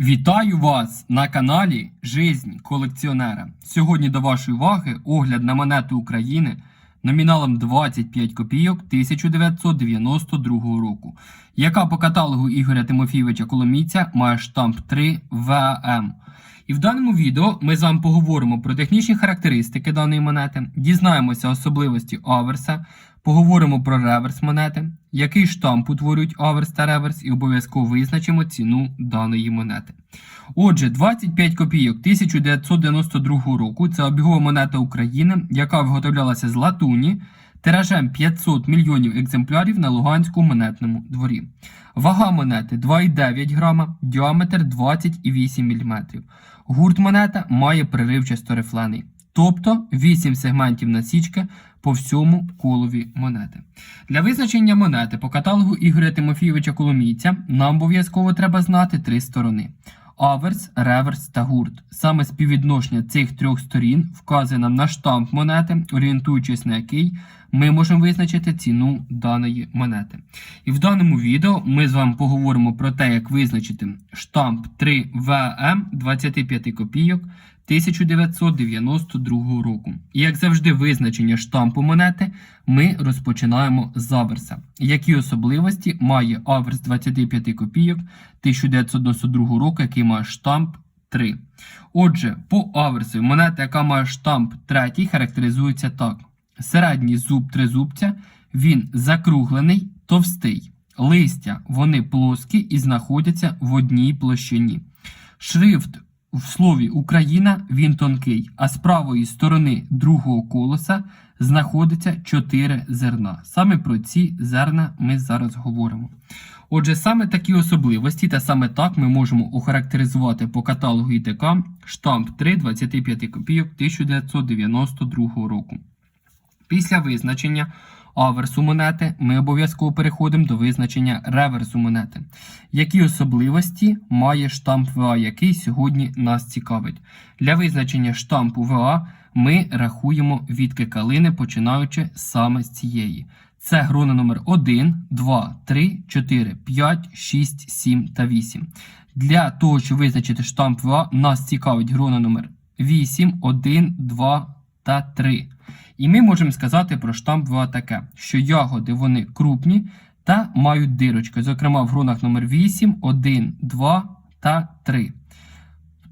Вітаю вас на каналі Жизнь колекціонера. Сьогодні до вашої уваги огляд на монету України номіналом 25 копійок 1992 року, яка по каталогу Ігоря Тимофійовича Коломійця має штамп 3 ВАМ. І в даному відео ми з вами поговоримо про технічні характеристики даної монети, дізнаємося особливості аверса, поговоримо про реверс монети, який штамп утворюють аверс та реверс, і обов'язково визначимо ціну даної монети. Отже, 25 копійок 1992 року це обігова монета України, яка виготовлялася з латуні тиражем 500 мільйонів екземплярів на Луганському монетному дворі. Вага монети 2,9 грама, діаметр 20,8 мм. Гурт монета має приривчасто рифлений, тобто 8 сегментів насічки по всьому колові монети. Для визначення монети по каталогу Ігоря Тимофійовича Коломійця нам обов'язково треба знати три сторони. Аверс, реверс та гурт. Саме співвідношення цих трьох сторін вказує нам на штамп монети, орієнтуючись на який ми можемо визначити ціну даної монети. І в даному відео ми з вами поговоримо про те, як визначити штамп 3ВМ 25 копійок 1992 року. І як завжди, визначення штампу монети ми розпочинаємо з аверса. Які особливості має аверс 25 копійок 1992 року, який має штамп 3. Отже, по аверсу монета, яка має штамп 3, характеризується так: середній зуб тризубця, він закруглений, товстий. Листя вони плоскі і знаходяться в одній площині. Шрифт в слові Україна він тонкий, а з правої сторони другого колеса знаходиться 4 зерна. Саме про ці зерна ми зараз говоримо. Отже, саме такі особливості, та саме так ми можемо охарактеризувати по каталогу ІТК штамп 3 25 копійок 1992 року. Після визначення аверсу монети ми обов'язково переходимо до визначення реверсу монети. Які особливості має штамп ВА, який сьогодні нас цікавить? Для визначення штампу ВА ми рахуємо відки калини, починаючи саме з цієї. Це грона номер 1, 2, 3, 4, 5, 6, 7 та 8. Для того, щоб визначити штамп ВА, нас цікавить грона номер 8, 1, 2 та 3. І ми можемо сказати про штамп таке, що ягоди вони крупні та мають дирочки, зокрема в грунах номер 8, 1, 2 та 3.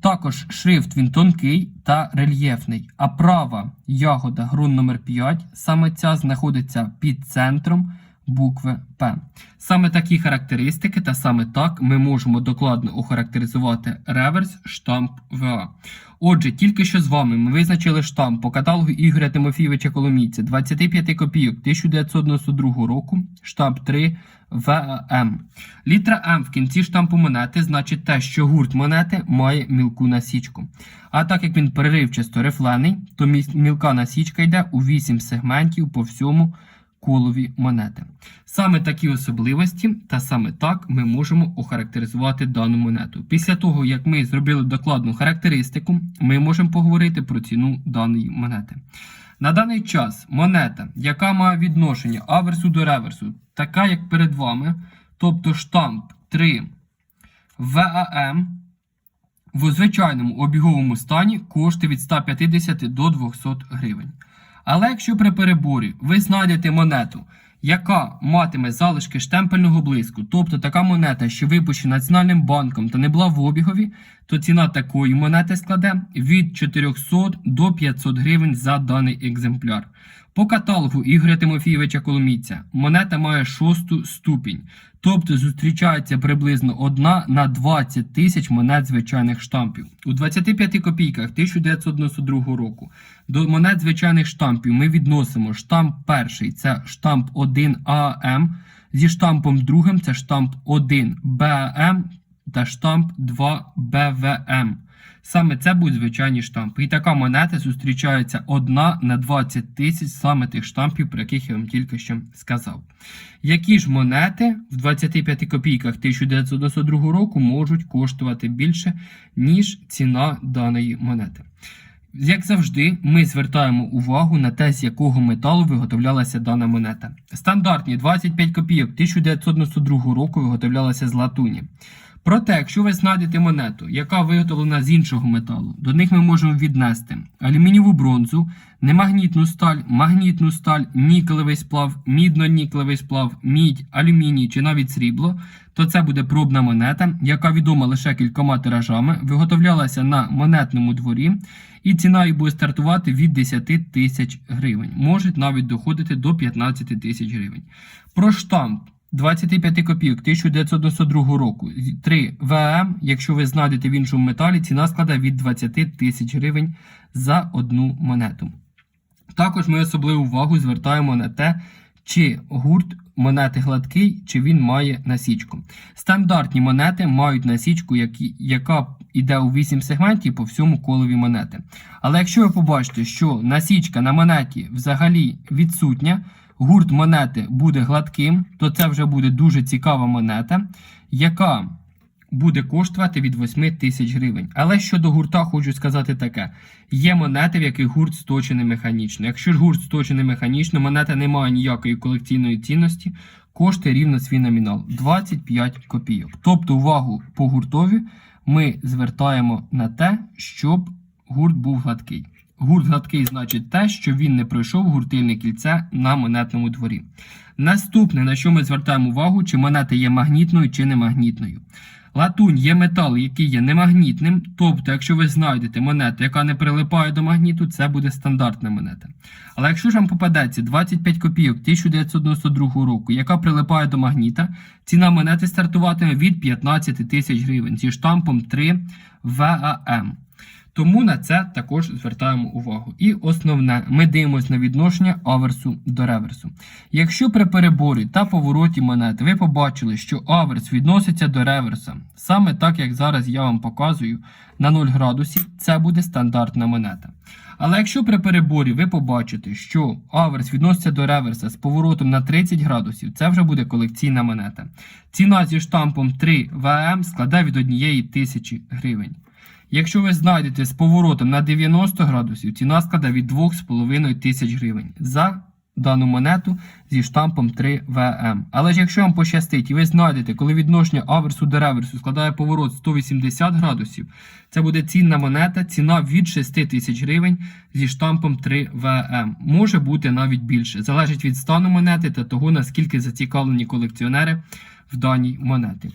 Також шрифт він тонкий та рельєфний, а права ягода грун номер 5 саме ця знаходиться під центром букви П. Саме такі характеристики, та саме так ми можемо докладно охарактеризувати реверс штамп ВА. Отже, тільки що з вами ми визначили штамп по каталогу Ігоря Тимофійовича Коломійця 25 копійок 1992 року, штамп 3 ВАМ. Літера М в кінці штампу монети значить те, що гурт монети має мілку насічку. А так як він переривчасто рифлений, то мілка насічка йде у 8 сегментів по всьому колові монети. Саме такі особливості, та саме так ми можемо охарактеризувати дану монету. Після того, як ми зробили докладну характеристику, ми можемо поговорити про ціну даної монети. На даний час монета, яка має відношення аверсу до реверсу, така як перед вами, тобто штамп 3 ВАМ, в звичайному обіговому стані коштує від 150 до 200 гривень. Але якщо при переборі ви знайдете монету, яка матиме залишки штемпельного блиску, тобто така монета, що випущена Національним банком та не була в обігові, то ціна такої монети складе від 400 до 500 гривень за даний екземпляр. По каталогу Ігоря Тимофійовича Коломійця монета має шосту ступінь, тобто зустрічається приблизно одна на 20 тисяч монет звичайних штампів. У 25 копійках 1992 року до монет звичайних штампів ми відносимо штамп перший це штамп 1АМ, зі штампом другим це штамп 1БМ та штамп 2БВМ. Саме це будуть звичайні штампи. І така монета зустрічається одна на 20 тисяч саме тих штампів, про яких я вам тільки що сказав. Які ж монети в 25 копійках 1992 року можуть коштувати більше, ніж ціна даної монети? Як завжди, ми звертаємо увагу на те, з якого металу виготовлялася дана монета. Стандартні 25 копійок 1992 року виготовлялися з латуні. Проте, якщо ви знайдете монету, яка виготовлена з іншого металу, до них ми можемо віднести алюмінієву бронзу, немагнітну сталь, магнітну сталь, нікелевий сплав, мідно-нікелевий сплав, мідь, алюміній чи навіть срібло, то це буде пробна монета, яка відома лише кількома тиражами, виготовлялася на монетному дворі, і ціна її буде стартувати від 10 тисяч гривень. Може навіть доходити до 15 тисяч гривень. Про штамп 25 копійок 1992 року. 3 ВМ, якщо ви знайдете в іншому металі, ціна складає від 20 тисяч гривень за одну монету. Також ми особливу увагу звертаємо на те, чи гурт монети гладкий, чи він має насічку. Стандартні монети мають насічку, яка йде у 8 сегментів по всьому колові монети. Але якщо ви побачите, що насічка на монеті взагалі відсутня, гурт монети буде гладким, то це вже буде дуже цікава монета, яка буде коштувати від 8 тисяч гривень. Але щодо гурта, хочу сказати таке: є монети, в яких гурт сточений механічно. Якщо ж гурт сточений механічно, монета не має ніякої колекційної цінності, коштує рівно свій номінал 25 копійок. Тобто, увагу по гуртові ми звертаємо на те, щоб гурт був гладкий. Гурт гладкий значить те, що він не пройшов гуртильне кільце на монетному дворі. Наступне, на що ми звертаємо увагу, чи монета є магнітною чи не магнітною. Латунь є метал, який є немагнітним, тобто, якщо ви знайдете монету, яка не прилипає до магніту, це буде стандартна монета. Але якщо ж вам попадеться 25 копійок 1992 року, яка прилипає до магніта, ціна монети стартуватиме від 15 тисяч гривень зі штампом 3 ВАМ. Тому на це також звертаємо увагу. І основне, ми дивимося на відношення аверсу до реверсу. Якщо при переборі та повороті монети ви побачили, що аверс відноситься до реверса, саме так як зараз я вам показую на 0 градусів, це буде стандартна монета. Але якщо при переборі ви побачите, що аверс відноситься до реверса з поворотом на 30 градусів, це вже буде колекційна монета. Ціна зі штампом 3 ВМ складає від 1 тисячі гривень. Якщо ви знайдете з поворотом на 90 градусів, ціна складе від 2,5 тисяч гривень за дану монету зі штампом 3ВМ. Але ж якщо вам пощастить і ви знайдете, коли відношення аверсу до реверсу складає поворот 180 градусів, це буде цінна монета, ціна від 6 тисяч гривень зі штампом 3ВМ. Може бути навіть більше. Залежить від стану монети та того, наскільки зацікавлені колекціонери в даній монеті.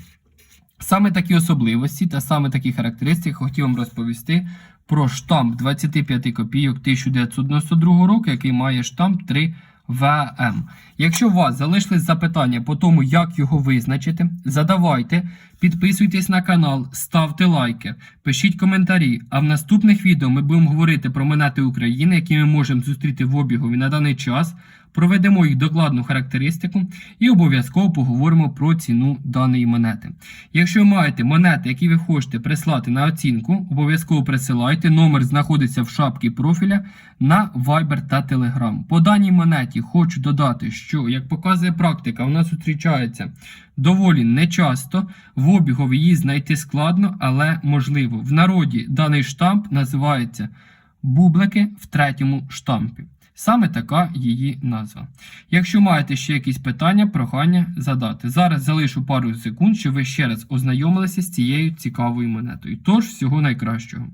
Саме такі особливості та саме такі характеристики хотів вам розповісти про штамп 25 копійок 1992 року, який має штамп 3 ВМ. Якщо у вас залишились запитання по тому, як його визначити, задавайте, підписуйтесь на канал, ставте лайки, пишіть коментарі. А в наступних відео ми будемо говорити про монети України, які ми можемо зустріти в обігові на даний час. Проведемо їх докладну характеристику і обов'язково поговоримо про ціну даної монети. Якщо маєте монети, які ви хочете прислати на оцінку, обов'язково присилайте. Номер знаходиться в шапці профіля на Viber та Telegram. По даній монеті хочу додати, що, як показує практика, вона зустрічається доволі нечасто. В обігові її знайти складно, але можливо. В народі даний штамп називається бублики в третьому штампі. Саме така її назва. Якщо маєте ще якісь питання, прохання задати. Зараз залишу пару секунд, щоб ви ще раз ознайомилися з цією цікавою монетою. Тож, всього найкращого.